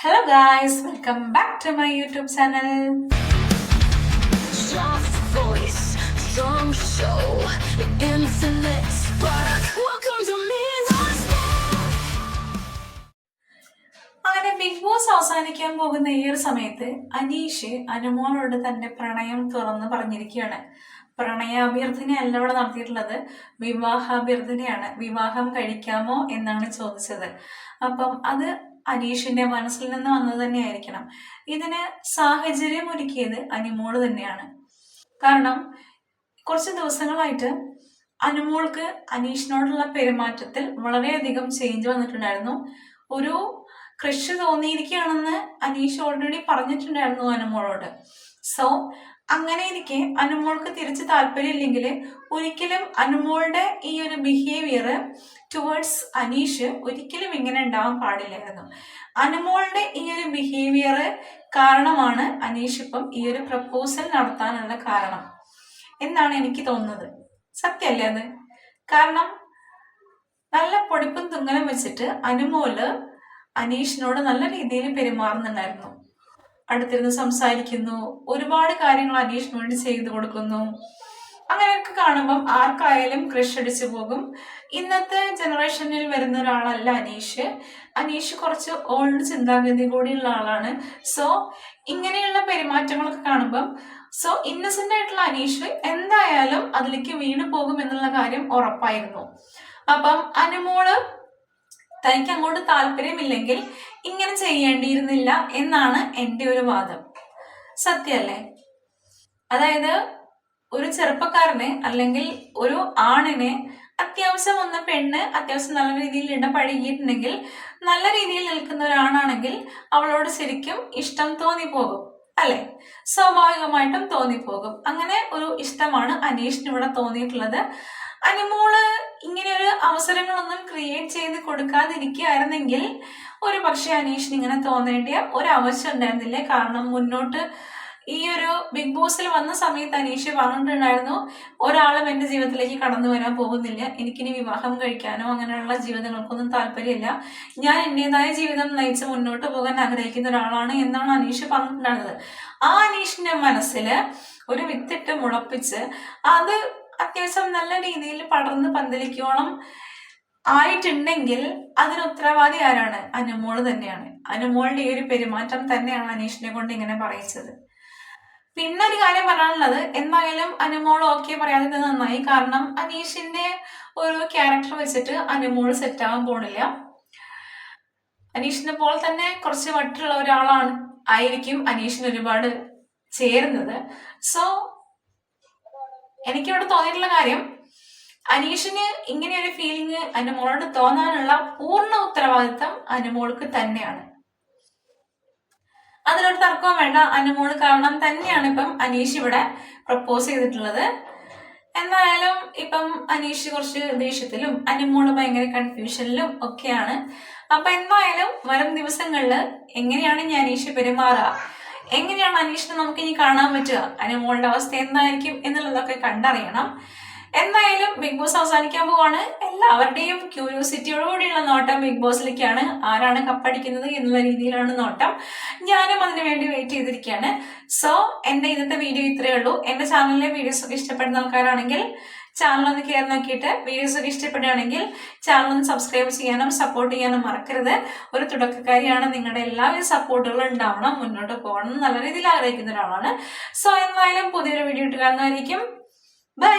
Hello guys welcome back to my YouTube channel അങ്ങനെ big boss അവസാനിക്കാൻ പോകുന്ന ഈ ഒരു സമയത്ത് അനീഷ് അനുമോളോട് തന്റെ പ്രണയം തുറന്ന് പറഞ്ഞിരിക്കുകയാണ്. പ്രണയാഭ്യർത്ഥനയല്ല ഇവിടെ നടത്തിയിട്ടുള്ളത്. വിവാഹാഭ്യർത്ഥനയാണ്. വിവാഹം കഴിക്കാമോ എന്നാണ് ചോദിച്ചത്. അപ്പം അത് അനീഷിന്റെ മനസ്സിൽ നിന്ന് വന്നത് തന്നെയായിരിക്കണം. ഇതിന് സാഹചര്യം ഒരുക്കിയത് അനിമോൾ തന്നെയാണ്. കാരണം കുറച്ച് ദിവസങ്ങളായിട്ട് അനുമോൾക്ക് അനീഷിനോടുള്ള പെരുമാറ്റത്തിൽ വളരെയധികം ചേഞ്ച് വന്നിട്ടുണ്ടായിരുന്നു. ഒരു ക്രഷ് തോന്നിയിരിക്കുകയാണെന്ന് അനീഷ് ഓൾറെഡി പറഞ്ഞിട്ടുണ്ടായിരുന്നു അനുമോളോട്. സോ അങ്ങനെ എനിക്ക് അനുമോൾക്ക് തിരിച്ച് താല്പര്യമില്ലെങ്കിൽ ഒരിക്കലും അനുമോളുടെ ഈ ഒരു ബിഹേവിയർ ടുവേർഡ്സ് അനീഷ് ഒരിക്കലും ഇങ്ങനെ ഉണ്ടാവാൻ പാടില്ലായിരുന്നു. അനുമോളുടെ ഈ ഒരു ബിഹേവിയർ കാരണമാണ് അനീഷ് ഇപ്പം ഈ ഒരു പ്രപ്പോസൽ നടത്താനുള്ള കാരണം. എന്നാണ് എനിക്ക് തോന്നുന്നത്. സത്യമല്ലേ അത്? കാരണം നല്ല പൊടിപ്പും തുങ്ങലും വെച്ചിട്ട് അനുമോൽ അനീഷിനോട് നല്ല രീതിയിൽ പെരുമാറുന്നുണ്ടായിരുന്നു. അടുത്തിരുന്ന് സംസാരിക്കുന്നു ഒരുപാട് കാര്യങ്ങൾ അനീഷിന് വേണ്ടി ചെയ്തു കൊടുക്കുന്നു. അങ്ങനെയൊക്കെ കാണുമ്പം ആർക്കായാലും ക്രഷ് അടിച്ചു പോകും. ഇന്നത്തെ ജനറേഷനിൽ വരുന്ന ഒരാളല്ല അനീഷ്. അനീഷ് കുറച്ച് ഓൾഡ് ചിന്താഗതി കൂടിയുള്ള ആളാണ്. സോ ഇങ്ങനെയുള്ള പെരുമാറ്റങ്ങളൊക്കെ കാണുമ്പം സോ ഇന്നസെന്റ് ആയിട്ടുള്ള അനീഷ് എന്തായാലും അതിലേക്ക് വീണു പോകും എന്നുള്ള കാര്യം ഉറപ്പായിരുന്നു. അപ്പം അനുമോൾ തനിക്ക് അങ്ങോട്ട് താല്പര്യമില്ലെങ്കിൽ ഇങ്ങനെ ചെയ്യേണ്ടിയിരുന്നില്ല എന്നാണ് എന്റെ ഒരു വാദം. സത്യല്ലേ? അതായത് ഒരു ചെറുപ്പക്കാരനെ അല്ലെങ്കിൽ ഒരു ആണിനെ അത്യാവശ്യം ഒന്ന് പെണ്ണ് അത്യാവശ്യം നല്ല രീതിയിൽ ഇടപഴകിയിട്ടുണ്ടെങ്കിൽ നല്ല രീതിയിൽ നിൽക്കുന്ന ഒരാണാണെങ്കിൽ അവളോട് ശരിക്കും ഇഷ്ടം തോന്നിപ്പോകും അല്ലെ? സ്വാഭാവികമായിട്ടും തോന്നിപ്പോകും. അങ്ങനെ ഒരു ഇഷ്ടമാണ് അനീഷിന് ഇവിടെ തോന്നിയിട്ടുള്ളത്. അനുമോൾ ഇങ്ങനെ ഒരു അവസരങ്ങളൊന്നും ക്രിയേറ്റ് ചെയ്ത് കൊടുക്കാതിരിക്കുകയായിരുന്നെങ്കിൽ ഒരു പക്ഷേ അനീഷിന് ഇങ്ങനെ തോന്നേണ്ടിയ ഒരു ആവശ്യം ഉണ്ടായിരുന്നില്ല? കാരണം മുന്നോട്ട് ഈ ഒരു ബിഗ് ബോസിൽ വന്ന സമയത്ത് അനീഷ് പറഞ്ഞിട്ടുണ്ടായിരുന്നു ഒരാളും എന്റെ ജീവിതത്തിലേക്ക് കടന്നു വരാൻ പോകുന്നില്ല. എനിക്കിനി വിവാഹം കഴിക്കാനോ അങ്ങനെയുള്ള ജീവിതങ്ങൾക്കൊന്നും താല്പര്യമില്ല. ഞാൻ എന്റെതായ ജീവിതം നയിച്ച് മുന്നോട്ട് പോകാൻ ആഗ്രഹിക്കുന്ന ഒരാളാണ് എന്നാണ് അനീഷ് പറഞ്ഞിട്ടുണ്ടായിരുന്നത്. ആ അനീഷിന്റെ മനസ്സിൽ ഒരു വിത്തിട്ട് മുളപ്പിച്ച് അത് അത്യാവശ്യം നല്ല രീതിയിൽ പടർന്ന് പന്തലിക്കോളം ആയിട്ടുണ്ടെങ്കിൽ അതിന് ഉത്തരവാദി ആരാണ്? അനുമോൾ തന്നെയാണ്. അനുമോളുടെ ഈ ഒരു പെരുമാറ്റം തന്നെയാണ് അനീഷിനെ കൊണ്ട് ഇങ്ങനെ പറയിച്ചത്. പിന്നെ ഒരു കാര്യം പറയാനുള്ളത് എന്തായാലും അനുമോൾ ഓക്കെ പറയാതെ നന്നായി. കാരണം അനീഷിന്റെ ഒരു ക്യാരക്ടർ വെച്ചിട്ട് അനുമോൾ സെറ്റ് ആവാൻ പോണില്ല. അനീഷിനെ പോലെ തന്നെ കുറച്ച് വട്ടുള്ള ഒരാളാണ് ആയിരിക്കും അനീഷിന് ഒരുപാട് ചേരുന്നത്. സോ എനിക്കിവിടെ തോന്നിയിട്ടുള്ള കാര്യം അനീഷിന് ഇങ്ങനെ ഒരു ഫീലിംഗ് അനുമോളോട് തോന്നാനുള്ള പൂർണ ഉത്തരവാദിത്തം അനുമോൾക്ക് തന്നെയാണ്. അതിലൊരു തർക്കവും വേണ്ട അനുമോൾ കാരണം തന്നെയാണ് ഇപ്പം അനീഷ് ഇവിടെ പ്രപ്പോസ് ചെയ്തിട്ടുള്ളത്. എന്തായാലും ഇപ്പം അനീഷ് കുറച്ച് ദേഷ്യത്തിലും അനുമോൾ ഭയങ്കര കൺഫ്യൂഷനിലും ഒക്കെയാണ്. അപ്പൊ എന്തായാലും വരും ദിവസങ്ങളിൽ എങ്ങനെയാണ് ഞാൻ അനീഷ് പെരുമാറുക? എങ്ങനെയാണ് അന്വേഷണം നമുക്ക് ഇനി കാണാൻ പറ്റുക? അനുമോളുടെ അവസ്ഥ എന്തായിരിക്കും എന്നുള്ളതൊക്കെ കണ്ടറിയണം. എന്തായാലും ബിഗ് ബോസ് അവസാനിക്കാൻ പോവാണ്. എല്ലാവരുടെയും ക്യൂരിയോസിറ്റിയോടുകൂടിയുള്ള നോട്ടം ബിഗ് ബോസിലേക്കാണ് ആരാണ് കപ്പടിക്കുന്നത് എന്നുള്ള രീതിയിലാണ് നോട്ടം. ഞാനും അതിനു വേണ്ടി വെയിറ്റ് ചെയ്തിരിക്കുകയാണ്. സോ എന്റെ ഇന്നത്തെ വീഡിയോ ഇത്രയേ ഉള്ളൂ. എന്റെ ചാനലിലെ വീഡിയോസ് ഒക്കെ ഇഷ്ടപ്പെടുന്ന ആൾക്കാരാണെങ്കിൽ ചാനൽ ഒന്ന് കയറി നോക്കിയിട്ട് വീഡിയോസ് ഒക്കെ ഇഷ്ടപ്പെടുകയാണെങ്കിൽ ചാനൽ ഒന്ന് സബ്സ്ക്രൈബ് ചെയ്യാനും സപ്പോർട്ട് ചെയ്യാനും മറക്കരുത്. ഒരു തുടക്കക്കാരിയാണ് നിങ്ങളുടെ എല്ലാവിധ സപ്പോർട്ടുകളും ഉണ്ടാവണം മുന്നോട്ട് പോകണം എന്ന് നല്ല രീതിയിൽ ആഗ്രഹിക്കുന്ന ഒരാളാണ്. സോ എന്തായാലും പുതിയൊരു വീഡിയോ ഇട്ട് കാണുന്നതായിരിക്കും. ബൈ